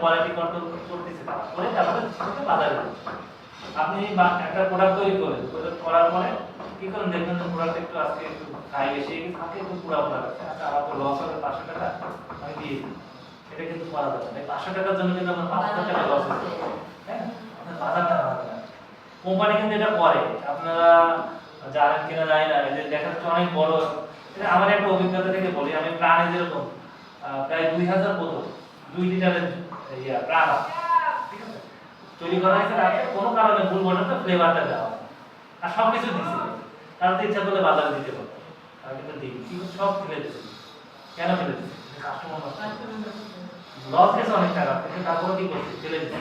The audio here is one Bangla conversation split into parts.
কোয়ালিটি কন্ট্রোল করতেছে করে তারপরে সেটাকে বাজারে। আপনি একটা প্রোডাক্ট তৈরি করেন করার পরে কি করেন দেখবেন প্রোডাক্ট একটু আজকে একটু খাই বেশি থাকে একটু পুরা পুরা লাগছে আচ্ছা আমার তো লস হবে পাঁচশো টাকা, আমি দিয়ে দিই এটা কিন্তু করা যাবে এই পাঁচশো টাকার জন্য কিন্তু আমার পাঁচ হাজার টাকা লস হচ্ছে হ্যাঁ? আপনার বাজারটা হবে না কোম্পানি কিন্তু এটা করে। আপনারা জানেন কিনা জানি না যে দেখা যাচ্ছে অনেক বড় আমার একটা অভিজ্ঞতা থেকে বলি। আমি প্রাণে যেরকম প্রায় দুই হাজার বোতল, দুই লিটারের প্রাণ ঠিক তৈরি করা হয়েছে তাতে কোনো কারণে ভুল বলে ফ্লেভারটা দেওয়া। আর সব কিছু দিচ্ছে তারা তো ইচ্ছা করলে বাজারে দিতে পারতো। আর কিন্তু দিই কিন্তু সব ফেলে দিচ্ছে কেন ফেলে দিচ্ছে কাস্টমার লস গেছে অনেক টাকা। কিন্তু তারপরে কি করছে? ফেলে দিচ্ছে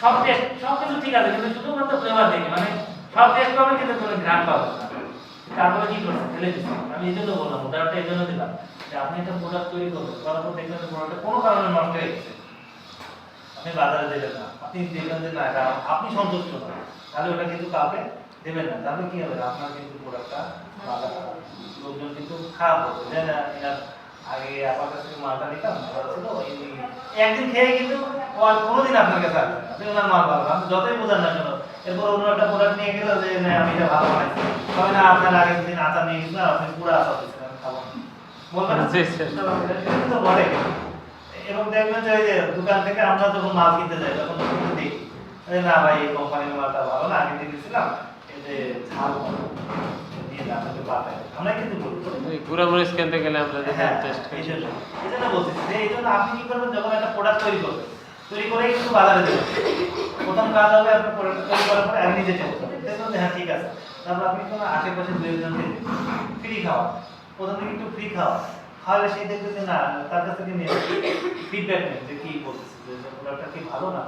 সব টেস্ট সব কিছু ঠিক আছে, কিন্তু শুধুমাত্র ফ্লেভার দেখি মানে সব টেস্ট পাবে, কিন্তু কোনো ঘ্রাণ পাবে তারপরে কি করছে? ফেলে দিচ্ছে আমি এই জন্য বললাম, উদাহরণটা এই জন্য দিলাম। যে আপনি একটা প্রোডাক্ট তৈরি করবেন, করার পর দেখবেন যে প্রোডাক্টটা কোনো কারণে নষ্ট হয়ে গেছে। আপনি বাজারে দেবেন না। আপনি দেখবেন যে না এটা আপনি সন্তুষ্ট না। তাহলে ওটা কিন্তু কাউকে দেবেন না। তাহলে কি হবে? আপনার কিন্তু প্রোডাক্টটা বাজারে লোকজন কিন্তু খারাপ হবে যে না আগে আপনার কাছ থেকে মালটা নিতাম ভালো ছিল একদিন খেয়ে কিন্তু ও আর কোনোদিন আপনার কাছে আসবে না। ওনার মাল ভালো আপনি যতই বোঝান না কেন এরপর অন্য একটা প্রোডাক্ট নিয়ে গেল যে না আমি এটা ভালো বানাইছি। তবে না আপনার আগের দিন আচার নিয়ে গেছিল আপনি পুরো আচার দিচ্ছেন খাব না। বলবেন কিন্তু বলে এবং দেখবেন যে ওই যে দোকান থেকে আমরা যখন মাল কিনতে যাই তখন কিন্তু দেখি। না ভাই এই কোম্পানির মালটা ভালো না আগে দেখেছিলাম এতে ঝাল। দিয়ে আপনাকে পাঠায় আমরা কিন্তু বলি বলি না? ওই গুঁড়া মরিচ কিনতে গেলে আমরা যদি হ্যাঁ, টেস্ট এই করি এই জন্য বলতেছি যে এই জন্য আপনি কি করবেন যখন একটা প্রোডাক্ট তৈরি করবেন তৈরি করে কিন্তু বাজারে দেবেন। প্রথম কাজ হবে আপনি প্রোডাক্ট তৈরি করার পরে আমি নিজে টেস্ট করবেন। দেখবেন যে হ্যাঁ ঠিক আছে। তারপর আপনি কোনো আশেপাশে দুইজনকে ফ্রি খাওয়া প্রথম থেকে একটু ফ্রি খাওয়া খাওয়ালে সেই দেখবে যে না, তার কাছ থেকে নিয়ে ফিডব্যাক নেন যে কি বলতেছে, যে প্রোডাক্টটা কি ভালো না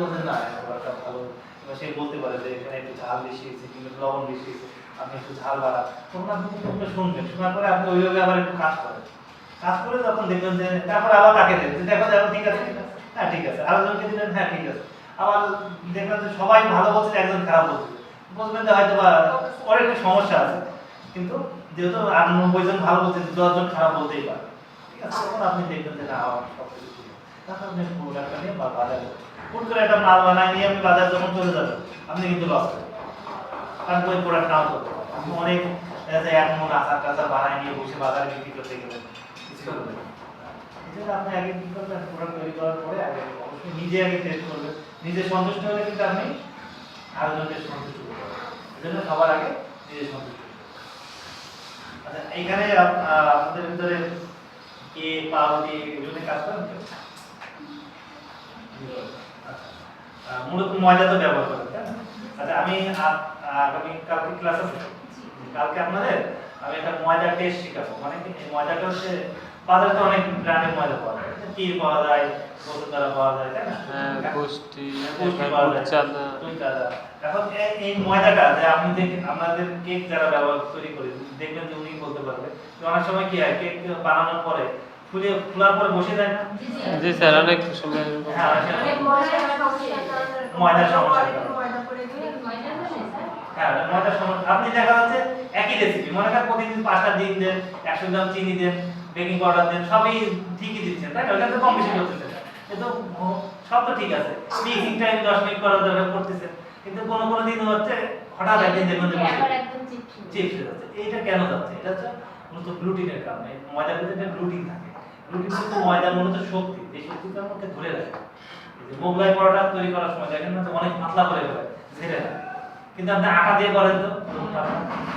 বলছেন না প্রোডাক্টটা ভালো। এবার সে বলতে পারে যে, এখানে একটু ঝাল বেশি হয়েছে কিংবা লবণ বেশি হয়েছে, আপনি একটু ঝাল বাড়া তখন আপনি কিন্তু শুনবেন, শোনার পরে আপনি ওইভাবে আবার একটু কাজ করেন। কাজ করে যখন দেখবেন যে, তারপর আবার তাকে যে, দেখো দেখো ঠিক আছে? হ্যাঁ ঠিক আছে। আরেকজনকে দিলেন হ্যাঁ ঠিক আছে। আবার দেখবেন যে, সবাই ভালো বলছে, একজন খারাপ বলছে। বুঝবেন যে হয়তো বা ওর একটু সমস্যা আছে। কিন্তু যেহেতু আর নব্বই জন ভালো বলছে দশজন খারাপ বলতেই পারে। ঠিক আছে, তখন আপনি দেখবেন যে না, আমার কিছু আছে। আপনি প্রোডাক্টটা নিয়ে বাজারে হুট করে একটা মাল বানায় নিয়ে আপনি বাজার যখন চলে যাবেন, আপনি কিন্তু লস করবেন কারণ ওই প্রোডাক্ট নাও করতে আপনি অনেক এক মন আচার টাচার বানায় নিয়ে বসে বাজারে বিক্রি করতে গেলেন। কিছু করবেন আপনি আগে কি করবেন প্রোডাক্ট তৈরি করার পরে আগে অবশ্যই নিজে আগে টেস্ট করবেন। নিজে সন্তুষ্ট হলে কিন্তু আপনি আরেকজনকে সন্তুষ্ট করতে পারবেন। এই জন্য সবার আগে নিজে সন্তুষ্ট। আচ্ছা এখানে আপনাদের ভিতরে কে পাউরুটি এগুলোতে কাজ করেন? আচ্ছা। মূলত ময়দা তো ব্যবহার করেন আচ্ছা আমি আগামী কালকে ক্লাস আছে কালকে আপনাদের আমি একটা ময়দা টেস্ট শেখাবো। মানে কি এই ময়দাটা হচ্ছে বাজারে তো অনেক ব্র্যান্ডের ময়দা পাওয়া যায়। তীর পাওয়া যায় বসুন্ধরা পাওয়া যায় তাই না? হ্যাঁ পুষ্টি পুষ্টি পাওয়া যায় চাঁদা। দুই চাঁদা। এখন এই ময়দাটা যে আপনি যে আমাদের কেক যারা ব্যবহার তৈরি করি দেখবেন যে উনি বলতে পারবে অনেক সময় কি হয় কেক বানানোর পরে ফুলে ফুলার পরে বসে যায় না? জি স্যার অনেক সময়। হ্যাঁ ময়দার সমস্যার কারণে ময়দার সমস্যার একটু কারণে। ময়দা করে দিলে হ্যাঁ ময়দার সময় আপনি দেখা যাচ্ছে একই রেসিপি মনে করেন প্রতিদিন পাঁচটা দেন একশো গ্রাম চিনি দেন বেকিং পাউডার দেন সবই ঠিকই দিচ্ছেন তাই না? ওখানে তো কম বেশি করতেছেন। কিন্তু সব তো ঠিক আছে। মিক্সিং টাইম দশ মিনিট করার দরকার করতেছেন। কিন্তু কোনো কোনো দিন হচ্ছে হঠাৎ একদিন দেখবেন যে চিপস হয়ে যাচ্ছে। এইটা কেন যাচ্ছে? এটা হচ্ছে মূলত গ্লুটিনের কারণে। ময়দার ভিতরে গ্লুটিন থাকে। গ্লুটিন হচ্ছে ময়দার মূলত শক্তি। এই শক্তিটা আমাকে ধরে রাখে। মোগলাই পরোটা তৈরি করার সময় দেখেন না অনেক পাতলা করে ফেলে ঝেড়ে রাখে কিন্তু আপনি আটা দিয়ে করেন তো?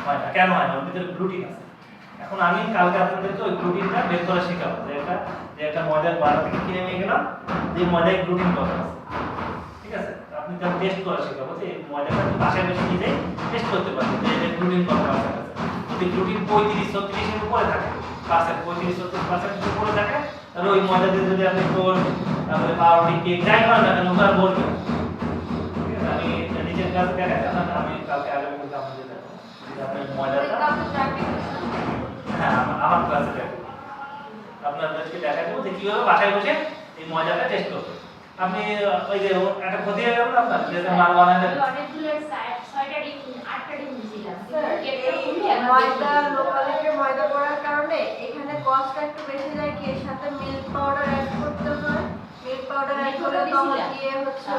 হয় না। কেন হয় না? ওর ভিতরে গ্লুটিন আছে। এখন আমি কালকে আপনাদেরকে ওই গ্লুটিনটা বের করে শেখাবো। যে একটা যে একটা ময়দার বাড়া থেকে কিনে নিয়ে গেলাম, যে ময়দায় গ্লুটিন কত আছে। ঠিক আছে? আপনি তার টেস্ট করা শেখাবো যে ময়দাটা আপনি বাসায় বসে নিজেই টেস্ট করতে পারবেন। যে এটা গ্লুটিন কত আছে। যদি গ্লুটিন পঁয়ত্রিশ, ছত্রিশের উপরে থাকে পার্সেন্ট পঁয়ত্রিশ, ছত্রিশ পার্সেন্টের উপরে থাকে, তাহলে ওই ময়দা দিয়ে যদি আপনি টোস্ট তারপরে পাউরুটি, কেক, যাই করেন না কেন আর নিজের কাছে দেখাই আমি কালকে আগামী কালকে আপনাদের দেখাবো যে আপনি ময়দাটা হ্যাঁ আমার আমার ক্লাসে দেখাবো আপনাদেরকে দেখা যে কীভাবে বাসায় বসে এই ময়দাটা টেস্ট করবে আপনি ওই যে একটা ক্ষতি হয়ে গেল আপনার যে মাল বানালেন এই ময়দা করার কারণে এখানে কস্ট একটু বেশি যায় কি এর সাথে মিল্ক পাউডার অ্যাড করতে হয় দিয়ে হচ্ছে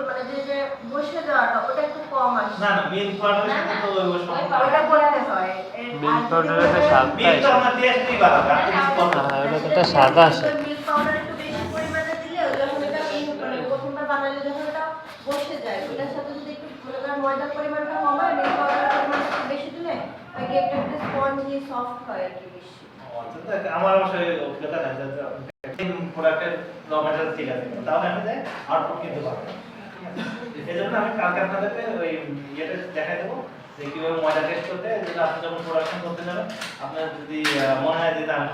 মানে যে যে বসে যাওয়াটা ওটা একটু কম আসে না না মিল্ক পাউডারের সাথে তো ওই বসে ওটা করতে হয়। এর- মিল্ক আর যদি পাউডারের একটা স্বাদ মিল্ক তো আমার টেস্টই বাড়াবে আপনি কিছু করতে হ্যাঁ, ওটা তো স্বাদ আসে। মিল্ক পাউডার একটু বেশি পরিমাণে দিলে যখন এটা মানে প্রথমবার বানালে যখন এটা বসে যায় ওটার সাথে যদি একটু মনে করেন ময়দার পরিমাণটা কম হয় মিল্ক পাউডারের পরিমাণটা একটু বেশি দিলে ওই কেকটা একটু স্পঞ্জি সফট হয় আর কি বেশি। ও, আচ্ছা, আমার অবশ্য অভিজ্ঞতা নাই প্রোডাক্টের তাহলে আমি কিনতে পারব জন্য আমি কালকে আপনাদেরকে ওই ইয়েটা দেবো যে কীভাবে ময়দা আপনি যখন প্রোডাকশন করতে আপনার যদি মনে হয় যে আমি